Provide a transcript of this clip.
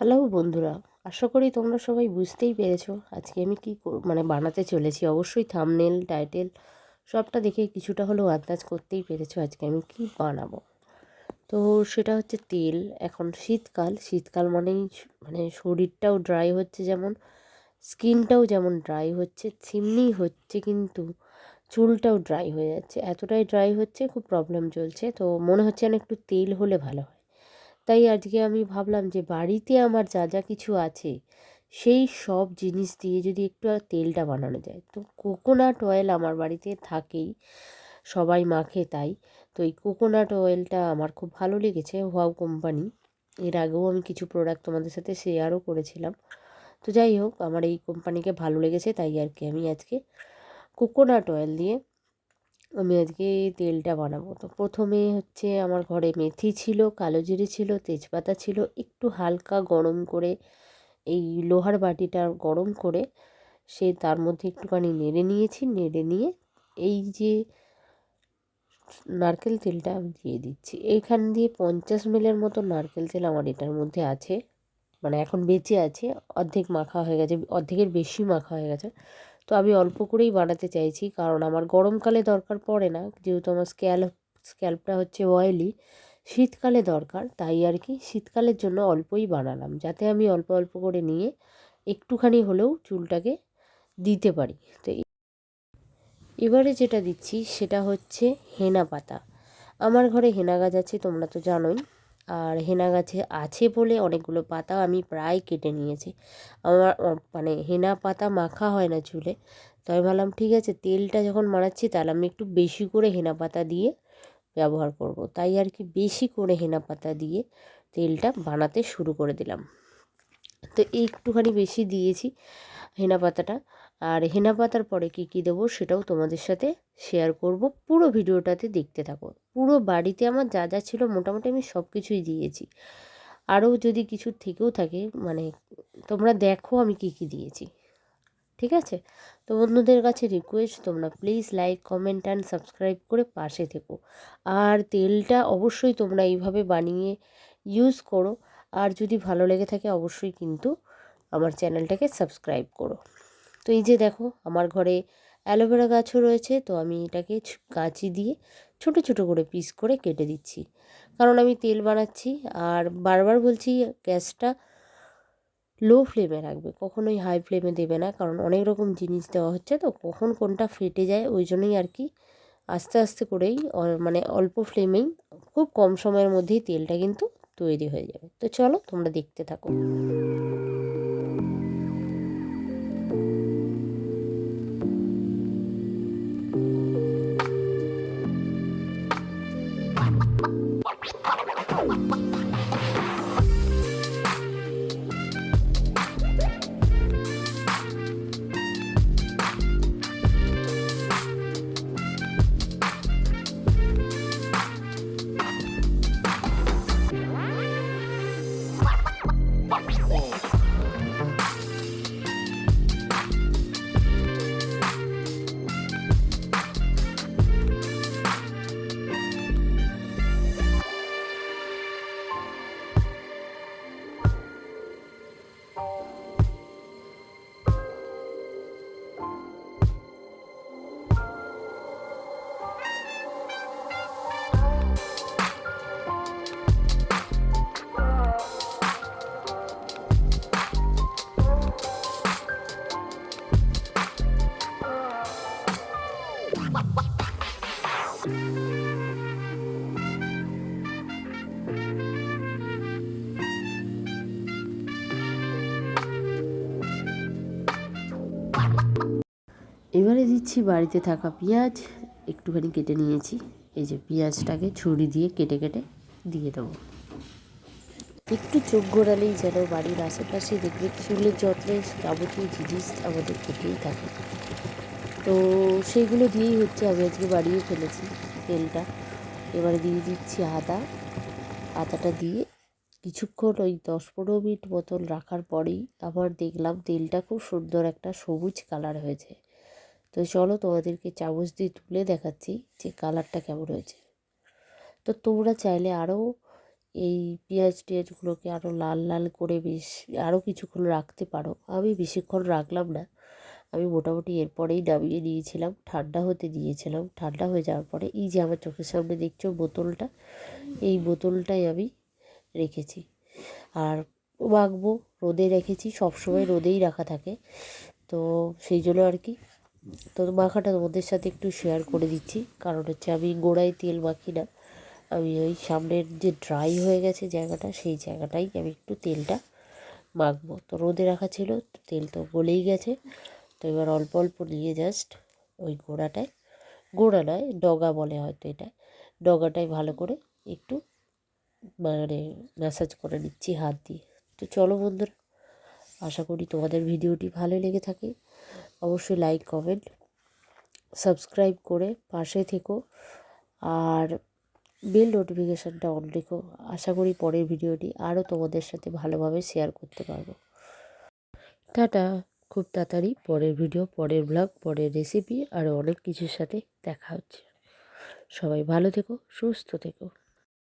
Hello বন্ধুরা, আশা করি তোমরা সবাই বুঝতেই পেরেছ আজকে আমি কি মানে বানাতে চলেছি। অবশ্যই থামনেল টাইটেল সবটা দেখে কিছুটা হলেও আন্দাজ করতেই পেরেছ আজকে আমি কি বানাবো। তো সেটা হচ্ছে তেল। এখন শীতকাল শীতকাল মানেই মানে শরীরটাও ড্রাই হচ্ছে যেমন স্কিনটাও যেমন ড্রাই হচ্ছে, তেমনি হচ্ছে কিন্তু চুলটাও ড্রাই হয়ে যাচ্ছে। এতটাই ড্রাই হচ্ছে, খুব প্রবলেম চলছে। তো মনে হচ্ছে না একটু তেল হলে ভালো হয়। তাই আজকে আমি ভাবলাম যে বাড়িতে আমার যা যা কিছু আছে, সেই সব জিনিস দিয়ে যদি একটু আর তেলটা বানানো যায়। তো কোকোনাট অয়েল আমার বাড়িতে থাকেই, সবাই মাখে তাই। তো এই কোকোনাট অয়েলটা আমার খুব ভালো লেগেছে, ওয়াও কোম্পানি। এর আগেও আমি কিছু প্রোডাক্ট তোমাদের সাথে শেয়ারও করেছিলাম। তো যাই হোক, আমার এই কোম্পানিকে ভালো লেগেছে, তাই আর কি আমি আজকে কোকোনাট অয়েল দিয়ে আমি আজকে তেলটা বানাবো। তো প্রথমে হচ্ছে আমার ঘরে মেথি ছিল, কালো জিরে ছিল, তেজপাতা ছিল, একটু হালকা গরম করে এই লোহার বাটিটা গরম করে সে তার মধ্যে একটুখানি নেড়ে নিয়েছি, নেড়ে নিয়ে এই যে নারকেল তেলটা আমি দিয়ে দিচ্ছি। এইখান দিয়ে পঞ্চাশ মিলের মতো নারকেল তেল আমার এটার মধ্যে আছে। মানে এখন বেঁচে আছে, অর্ধেক মাখা হয়ে গেছে, অর্ধেকের বেশি মাখা হয়ে গেছে। তো আমি অল্প করেই বানাতে চাইছি। কারণ আমার গরমকালে দরকার পড়ে না। যেহেতু আমার স্ক্যাল্প স্ক্যাল্পটা হচ্ছে অয়েলি শীতকালে দরকার। তাই আর কি শীতকালের জন্য অল্পই বানালাম। যাতে আমি অল্প অল্প করে নিয়ে একটুখানি হলেও চুলটাকে দিতে পারি। তো এবারে যেটা দিচ্ছি সেটা হচ্ছে হেনা পাতা। আমার ঘরে হেনা গাছ আছে, তোমরা তো জানোই। আর হেনা গাছে আছে বলে অনেকগুলো পাতা আমি প্রায় কেটে নিয়েছি। আমার মানে হেনা পাতা মাখা হয় না চুলে। তো আমি ভাবলাম, ঠিক আছে, তেলটা যখন মারাচ্ছি তাহলে আমি একটু বেশি করে হেনা পাতা দিয়ে ব্যবহার করব। তাই আর কি বেশি করে হেনা পাতা দিয়ে তেলটা বানাতে শুরু করে দিলাম। তো একটুখানি বেশি দিয়েছি হেনা পাতাটা। আর হেনা পাতার পরে কী কী দেবো সেটাও তোমাদের সাথে শেয়ার করব। পুরো ভিডিওটাতে দেখতে থাকো। পুরো বাড়িতে আমার যা যা ছিল মোটামুটি আমি সব কিছুই দিয়েছি। আরও যদি কিছু থেকেও থাকে মানে তোমরা দেখো আমি কী কী দিয়েছি। ঠিক আছে? তো বন্ধুদের কাছে রিকোয়েস্ট তোমরা please like comment and subscribe করে পাশে থেকো। আর তেলটা অবশ্যই তোমরা এইভাবে বানিয়ে ইউজ করো। আর যদি ভালো লেগে থাকে অবশ্যই কিন্তু আমার চ্যানেলটাকে সাবস্ক্রাইব করো। তো এই যে দেখো, আমার ঘরে অ্যালোভেরা গাছও রয়েছে, তো আমি এটাকে কাঁচি দিয়ে ছোট ছোট করে পিস করে কেটে দিচ্ছি। কারণ আমি তেল বানাচ্ছি, আর বারবার বলছি গ্যাসটা লো ফ্লেমে রাখবে, কখনোই হাই ফ্লেমে দেবে না, কারণ অনেক রকম জিনিস দেওয়া হচ্ছে, তো কখন কোনটা ফেটে যায় ওই জন্যই আর কি আস্তে আস্তে করেই মানে অল্প ফ্লেমেই খুব কম সময়ের মধ্যেই তেলটা কিন্তু তৈরি হয়ে যাবে। তো চলো তোমরা দেখতে থাকো। What? এবারে দিচ্ছি বাড়িতে থাকা পেঁয়াজ, একটুখানি কেটে নিয়েছি। এই যে পেঁয়াজটাকে ছুরি দিয়ে কেটে কেটে দিয়ে দেবো। একটু চোখ ঘোরালেই যেন বাড়ির আশেপাশে দেখবে চুলের যত্নে যাবতীয় জিনিস আমাদের থেকেই থাকে। তো সেইগুলো দিয়েই হচ্ছে আমি আজকে বাড়িয়ে ফেলেছি তেলটা। এবারে দিয়ে দিচ্ছি আদা। আদাটা দিয়ে কিছুক্ষণ ওই দশ পনেরো মিনিট মতন রাখার পরেই আবার দেখলাম তেলটা খুব সুন্দর একটা সবুজ কালার হয়েছে। তো চলো তোমাদেরকে চামচ দিয়ে তুলে দেখাচ্ছি যে কালারটা কেমন হয়েছে। তো তোমরা চাইলে আরও এই পেঁয়াজ টিয়াজগুলোকে আরও লাল লাল করে বেশ আরও কিছুক্ষণ রাখতে পারো। আমি বেশিক্ষণ রাখলাম না। আমি মোটামুটি এরপরেই নামিয়ে নিয়েছিলাম, ঠান্ডা হতে দিয়েছিলাম। ঠান্ডা হয়ে যাওয়ার পরে এই যে আমার চোখের সামনে দেখছ বোতলটা, এই বোতলটাই আমি রেখেছি। আর মাখবো, রোদে রেখেছি, সবসময় রোদেই রাখা থাকে। তো সেই জন্য আর কি তো মাখাটা তোমাদের সাথে একটু শেয়ার করে দিচ্ছি। কারণ হচ্ছে আমি গোড়ায় তেল মাখি না। আমি ওই সামনের যে ড্রাই হয়ে গেছে জায়গাটা, সেই জায়গাটাই আমি একটু তেলটা মাখবো। তো রোদে রাখা ছিল তেল তো গলেই গেছে। তো এবার অল্প অল্প নিয়ে জাস্ট ওই গোড়াটায়, গোড়া নয়, ডগা বলে হয়তো এটা। ডগাটাই ভালো করে একটু মানে ম্যাসাজ করে নিচ্ছি হাত দিয়ে। তো চলো বন্ধুরা আশা করি তোমাদের ভিডিওটি ভালো লেগে থাকে। অবশ্যই লাইক কমেন্ট সাবস্ক্রাইব করে পাশে থেকো। আর বেল নোটিফিকেশানটা অন রেখো। আশা করি পরের ভিডিওটি আরও তোমাদের সাথে ভালোভাবে শেয়ার করতে পারব। টাটা, খুব তাড়াতাড়ি পরের ভিডিও, পরের ব্লগ পরের রেসিপি আর অনেক কিছুর সাথে দেখা হচ্ছে। সবাই ভালো থেকো, সুস্থ থেকো।